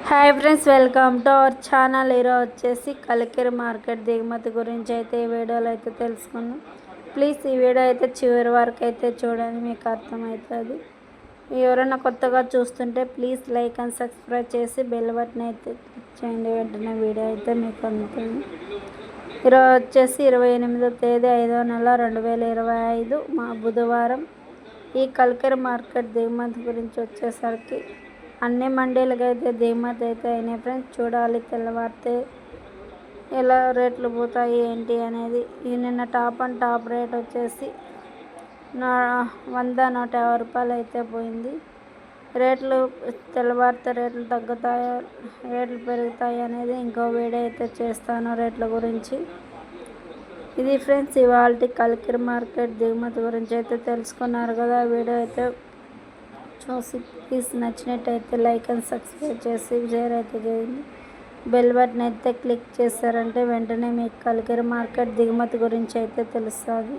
Hi friends welcome to our channel. ఈరోజు వచ్చేసి కలికేరి market దిగుమతి గురించి అయితే ఈ వీడియోలో అయితే తెలుసుకుందాం. ప్లీజ్ ఈ వీడియో అయితే చివరి వరకు అయితే చూడండి మీకు అర్థమవుతుంది. ఎవరైనా కొత్తగా చూస్తుంటే ప్లీజ్ లైక్ అండ్ సబ్స్క్రైబ్ చేసి బెల్ బటన్ అయితే క్లిక్ చేయండి. వెంటనే వీడియో అయితే మీకు అందుతుంది. ఈరోజు వచ్చేసి ఇరవై ఎనిమిదో తేదీ ఐదో నెల రెండు వేల ఇరవై ఐదు మా బుధవారం ఈ కలికిరి మార్కెట్ దిగుమతి గురించి వచ్చేసరికి అన్ని మండీలకి అయితే దిగుమతి అయితే అయినాయి ఫ్రెండ్స్. చూడాలి తెల్లవారితే ఎలా రేట్లు పోతాయి ఏంటి అనేది. ఈ నిన్న టాప్ అండ్ టాప్ రేట్ వచ్చేసి నా వంద నూట యాభై రూపాయలు అయితే పోయింది. రేట్లు తెల్లవారితే రేట్లు తగ్గుతాయో రేట్లు పెరుగుతాయి అనేది ఇంకో వీడియో అయితే చేస్తాను రేట్ల గురించి. ఇది ఫ్రెండ్స్ ఇవాళ కలికిరి మార్కెట్ దిగుమతి గురించి అయితే తెలుసుకున్నారు కదా. వీడియో అయితే చూసి ప్లీజ్ నచ్చినట్టయితే లైక్ అండ్ సబ్స్క్రైబ్ చేసి షేర్ అయితే చేయండి బెల్ బటన్ అయితే క్లిక్ చేశారంటే వెంటనే మీకు కలిగిరి మార్కెట్ దిగుమతి గురించి అయితే తెలుస్తుంది.